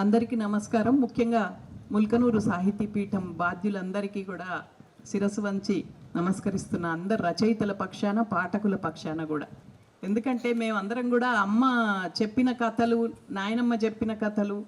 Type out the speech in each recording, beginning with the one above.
అందరికీ నమస్కారం. ముఖ్యంగా ముల్కనూరు సాహితీ పీఠం బాధ్యులందరికీ కూడా శిరస్సు వంచి నమస్కరిస్తున్న అందరు రచయితల పక్షాన పాఠకుల పక్షాన కూడా. ఎందుకంటే మేమందరం కూడా అమ్మ చెప్పిన కథలు నాయనమ్మ చెప్పిన కథలు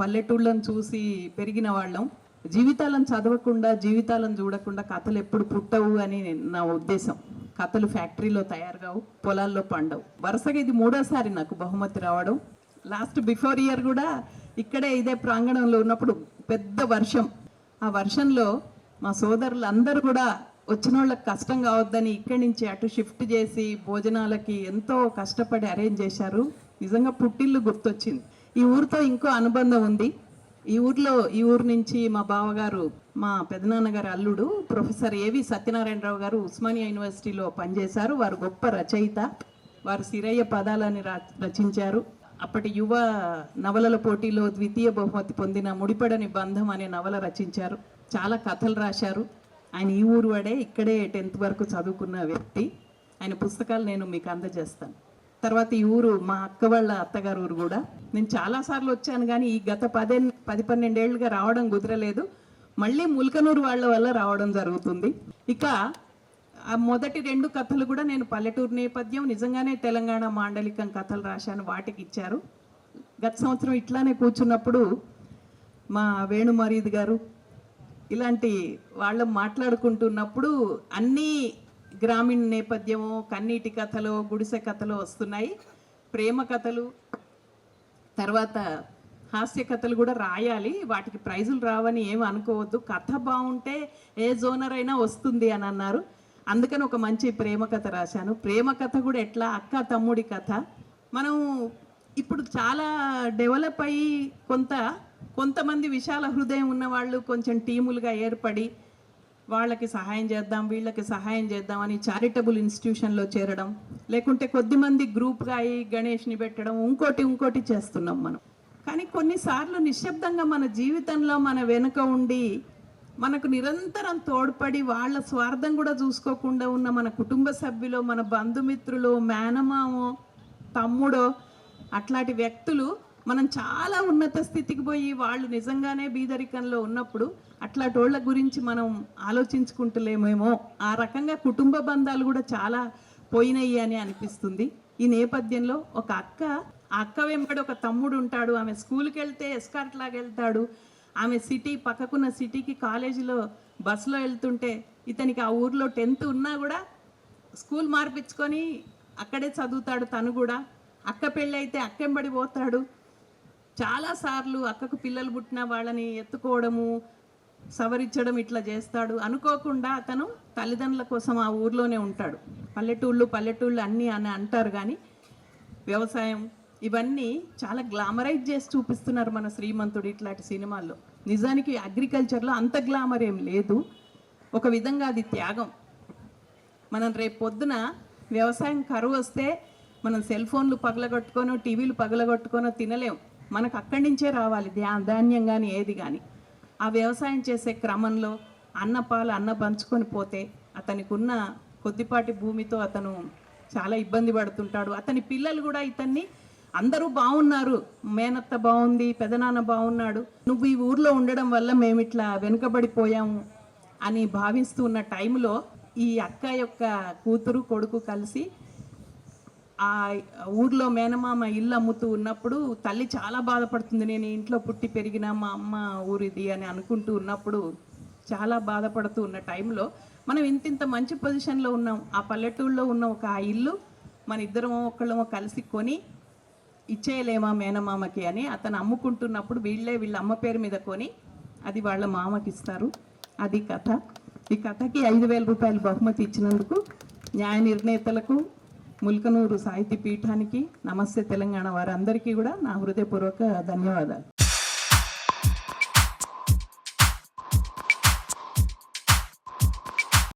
పల్లెటూళ్ళను చూసి పెరిగిన వాళ్ళం. జీవితాలను చదవకుండా జీవితాలను చూడకుండా కథలు ఎప్పుడు పుట్టవు అని నా ఉద్దేశం. కథలు ఫ్యాక్టరీలో తయారు కావు పొలాల్లో పండవు. వరుసగా ఇది మూడోసారి నాకు బహుమతి రావడం. లాస్ట్ బిఫోర్ ఇయర్ కూడా ఇక్కడే ఇదే ప్రాంగణంలో ఉన్నప్పుడు పెద్ద వర్షం. ఆ వర్షంలో మా సోదరులు అందరూ కూడా వచ్చిన వాళ్ళకి కష్టం కావద్దని ఇక్కడి నుంచి అటు షిఫ్ట్ చేసి భోజనాలకి ఎంతో కష్టపడి అరేంజ్ చేశారు. నిజంగా పుట్టిల్లు గుర్తొచ్చింది. ఈ ఊరితో ఇంకో అనుబంధం ఉంది. ఈ ఊర్లో ఈ ఊరు నుంచి మా బావగారు మా పెదనాన్నగారు అల్లుడు ప్రొఫెసర్ ఏవి సత్యనారాయణరావు గారు ఉస్మానియా యూనివర్సిటీలో పనిచేశారు. వారు గొప్ప రచయిత. వారు సిరయ్య పదాలని రచించారు. అప్పటి యువ నవలల పోటీలో ద్వితీయ బహుమతి పొందిన ముడిపడని బంధం అనే నవల రచించారు. చాలా కథలు రాశారు. ఆయన ఈ ఊరు వాడే ఇక్కడే టెన్త్ వరకు చదువుకున్న వ్యక్తి. ఆయన పుస్తకాలు నేను మీకు అందజేస్తాను. తర్వాత ఈ ఊరు మా అక్క వాళ్ళ అత్తగారు ఊరు కూడా. నేను చాలాసార్లు వచ్చాను కానీ ఈ గత పదే పది పన్నెండేళ్ళుగా రావడం కుదరలేదు. మళ్ళీ ముల్కనూరు వాళ్ళ వల్ల రావడం జరుగుతుంది. ఇక మొదటి రెండు కథలు కూడా నేను పల్లెటూరు నేపథ్యం నిజంగానే తెలంగాణ మాండలికం కథలు రాశాను వాటికి ఇచ్చారు. గత సంవత్సరం ఇట్లానే కూర్చున్నప్పుడు మా వేణుమరీద్ గారు ఇలాంటి వాళ్ళు మాట్లాడుకుంటున్నప్పుడు అన్నీ గ్రామీణ నేపథ్యము కన్నీటి కథలు గుడిసె కథలు వస్తున్నాయి. ప్రేమ కథలు తర్వాత హాస్య కథలు కూడా రాయాలి వాటికి ప్రైజులు రావని ఏం అనుకోవద్దు. కథ బాగుంటే ఏ జోనర్ అయినా వస్తుంది అని అన్నారు. అందుకని ఒక మంచి ప్రేమ కథ రాశాను. ప్రేమ కథ కూడా ఎట్లా? అక్క తమ్ముడి కథ. మనం ఇప్పుడు చాలా డెవలప్ అయ్యి కొంత కొంతమంది విశాల హృదయం ఉన్న వాళ్ళు కొంచెం టీములుగా ఏర్పడి వాళ్ళకి సహాయం చేద్దాం వీళ్ళకి సహాయం చేద్దాం అని చారిటబుల్ ఇన్స్టిట్యూషన్లో చేరడం లేకుంటే కొద్దిమంది గ్రూప్గా అయ్యి గణేష్ని పెట్టడం ఇంకోటి ఇంకోటి చేస్తున్నాం మనం. కానీ కొన్నిసార్లు నిశ్శబ్దంగా మన జీవితంలో మన వెనుక ఉండి మనకు నిరంతరం తోడ్పడి వాళ్ళ స్వార్థం కూడా చూసుకోకుండా ఉన్న మన కుటుంబ సభ్యులు మన బంధుమిత్రులు మేనమామో తమ్ముడో అట్లాంటి వ్యక్తులు మనం చాలా ఉన్నత స్థితికి పోయి వాళ్ళు నిజంగానే బీదరికంలో ఉన్నప్పుడు అట్లాంటి వాళ్ళ గురించి మనం ఆలోచించుకుంటలేమేమో. ఆ రకంగా కుటుంబ బంధాలు కూడా చాలా పోయినాయి అని అనిపిస్తుంది. ఈ నేపథ్యంలో ఒక అక్క ఆ అక్క వెంబడి ఒక తమ్ముడు ఉంటాడు. ఆమె స్కూల్కి వెళ్తే ఎస్కార్ట్ లాగా వెళ్తాడు. ఆమె సిటీ పక్కకున్న సిటీకి కాలేజీలో బస్సులో వెళ్తుంటే ఇతనికి ఆ ఊర్లో టెన్త్ ఉన్నా కూడా స్కూల్ మార్పించుకొని అక్కడే చదువుతాడు తను కూడా. అక్క పెళ్ళి అయితే అక్కెంబడి పోతాడు. చాలాసార్లు అక్కకు పిల్లలు పుట్టిన వాళ్ళని ఎత్తుకోవడము సవరించడం ఇట్లా చేస్తాడు. అనుకోకుండా అతను తల్లిదండ్రుల కోసం ఆ ఊర్లోనే ఉంటాడు. పల్లెటూళ్ళు పల్లెటూళ్ళు అన్నీ అని అంటారు కానీ వ్యవసాయం ఇవన్నీ చాలా గ్లామరైజ్ చేసి చూపిస్తున్నారు మన శ్రీమంతుడు ఇట్లాంటి సినిమాల్లో. నిజానికి అగ్రికల్చర్లో అంత గ్లామర్ ఏం లేదు. ఒక విధంగా అది త్యాగం. మనం రేపు పొద్దున వ్యవసాయం కరువు వస్తే మనం సెల్ ఫోన్లు పగలగొట్టుకోనో టీవీలు పగలగొట్టుకోనో తినలేం. మనకు అక్కడి నుంచే రావాలి ధాన్యం కానీ ఏది కానీ ఆ వ్యవసాయం చేసే క్రమంలో అన్నపాలు అన్న పంచుకొని పోతే అతనికి ఉన్న కొద్దిపాటి భూమితో అతను చాలా ఇబ్బంది పడుతుంటాడు. అతని పిల్లలు కూడా ఇతన్ని అందరూ బాగున్నారు మేనత్త బాగుంది పెదనాన్న బాగున్నాడు నువ్వు ఈ ఊర్లో ఉండడం వల్ల మేము ఇట్లా వెనుకబడిపోయాము అని భావిస్తూ ఉన్న టైంలో ఈ అక్క యొక్క కూతురు కొడుకు కలిసి ఆ ఊర్లో మేనమామ ఇల్లు అమ్ముతూ ఉన్నప్పుడు తల్లి చాలా బాధపడుతుంది. నేను ఇంట్లో పుట్టి పెరిగిన మా అమ్మ ఊరిది అని అనుకుంటూ ఉన్నప్పుడు చాలా బాధపడుతూ ఉన్న టైంలో మనం ఇంత ఇంత మంచి పొజిషన్లో ఉన్నాం. ఆ పల్లెటూళ్ళలో ఉన్న ఒక ఆ ఇల్లు మన ఇద్దరం ఒకళ్ళమో కలిసి కొని ఇచ్చేయలేమా మేనమామకి అని అతను అమ్ముకుంటున్నప్పుడు వీళ్ళే వీళ్ళ అమ్మ పేరు మీద కొని అది వాళ్ళ మామకి ఇస్తారు. అది కథ. ఈ కథకి ఐదు వేల రూపాయలు బహుమతి ఇచ్చినందుకు న్యాయ నిర్ణేతలకు ముల్కనూరు సాహితీ పీఠానికి నమస్తే తెలంగాణ వారందరికీ కూడా నా హృదయపూర్వక ధన్యవాదాలు.